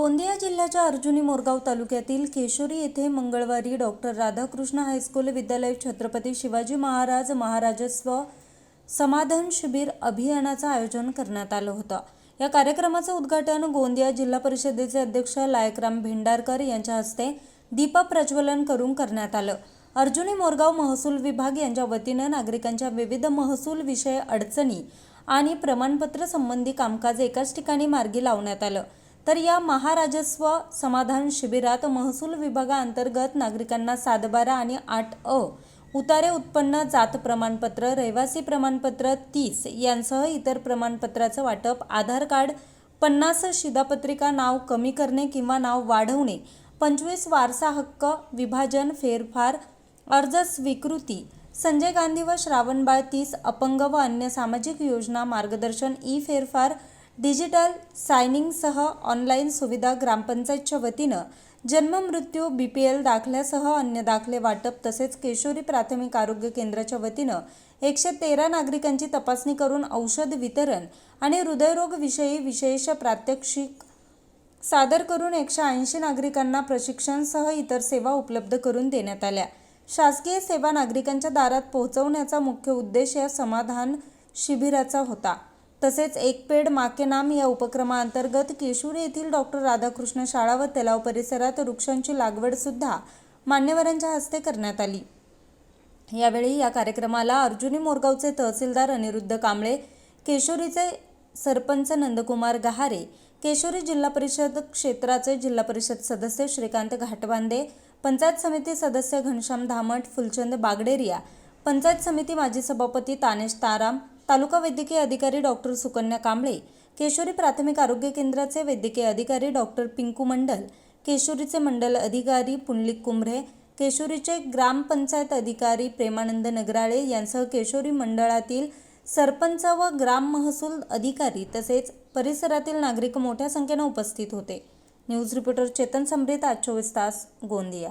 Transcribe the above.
गोंदिया जिल्ह्याच्या अर्जुनी मोरगाव तालुक्यातील केशोरी येथे मंगळवारी डॉक्टर राधाकृष्ण हायस्कूल विद्यालय छत्रपती शिवाजी महाराज महाराजस्व समाधान शिबिर अभियानाचं आयोजन करण्यात आलं होतं. या कार्यक्रमाचं उद्घाटन गोंदिया जिल्हा परिषदेचे अध्यक्ष लायकराम भेंडारकर यांच्या हस्ते दीप प्रज्वलन करून करण्यात आलं. अर्जुनी मोरगाव महसूल विभाग यांच्या वतीनं नागरिकांच्या विविध महसूल विषय अडचणी आणि प्रमाणपत्र संबंधी कामकाज एकाच ठिकाणी मार्गी लावण्यात आलं. तर या महाराजस्व समाधान शिबिरात महसूल विभागाअंतर्गत नागरिकांना सातबारा आणि आठ अ उतारे उत्पन्न जात प्रमाणपत्र रहिवासी प्रमाणपत्र तीस यांसह इतर प्रमाणपत्राचं वाटप आधार कार्ड पन्नास शिधापत्रिका नाव कमी करणे किंवा नाव वाढवणे पंचवीस वारसा हक्क विभाजन फेरफार अर्ज स्वीकृती संजय गांधी व श्रावणबाळ तीस अपंग व अन्य सामाजिक योजना मार्गदर्शन ई फेरफार डिजिटल सायनिंगसह ऑनलाईन सुविधा ग्रामपंचायतच्या वतीनं जन्म मृत्यू बी पी एल दाखल्यासह अन्य दाखले वाटप तसेच केशोरी प्राथमिक आरोग्य केंद्राच्या वतीनं एकशे तेरा नागरिकांची तपासणी करून औषध वितरण आणि हृदयरोगविषयी विशेष प्रात्यक्षिक सादर करून एकशे ऐंशी नागरिकांना प्रशिक्षणसह इतर सेवा उपलब्ध करून देण्यात आल्या. शासकीय सेवा नागरिकांच्या दारात पोहोचवण्याचा मुख्य उद्देश या समाधान शिबिराचा होता. तसेच एक पेड माके नाम या उपक्रमाअंतर्गत केशूर येथील डॉक्टर राधाकृष्ण शाळा व तलाव परिसरात वृक्षांची लागवड सुद्धा मान्यवरांच्या हस्ते करण्यात आली. यावेळी या कार्यक्रमाला अर्जुनी मोरगावचे तहसीलदार अनिरुद्ध कांबळे केशोरीचे सरपंच नंदकुमार गहारे केशोरी जिल्हा परिषद क्षेत्राचे जिल्हा परिषद सदस्य श्रीकांत घाटबांदे पंचायत समिती सदस्य घनश्याम धामट फुलचंद बागडेरिया पंचायत समिती माजी सभापती तानेश ताराम तालुका वैद्यकीय अधिकारी डॉक्टर सुकन्या कांबळे केशोरी प्राथमिक आरोग्य केंद्राचे वैद्यकीय अधिकारी डॉक्टर पिंकू मंडल केशोरीचे मंडल अधिकारी पुंडलिक कुंभरे केशोरीचे ग्रामपंचायत अधिकारी प्रेमानंद नगराळे यांसह केशोरी मंडळातील सरपंच व ग्राम महसूल अधिकारी तसेच परिसरातील नागरिक मोठ्या संख्येनं उपस्थित होते. न्यूज रिपोर्टर चेतन समृत आज चोवीस तास गोंदिया.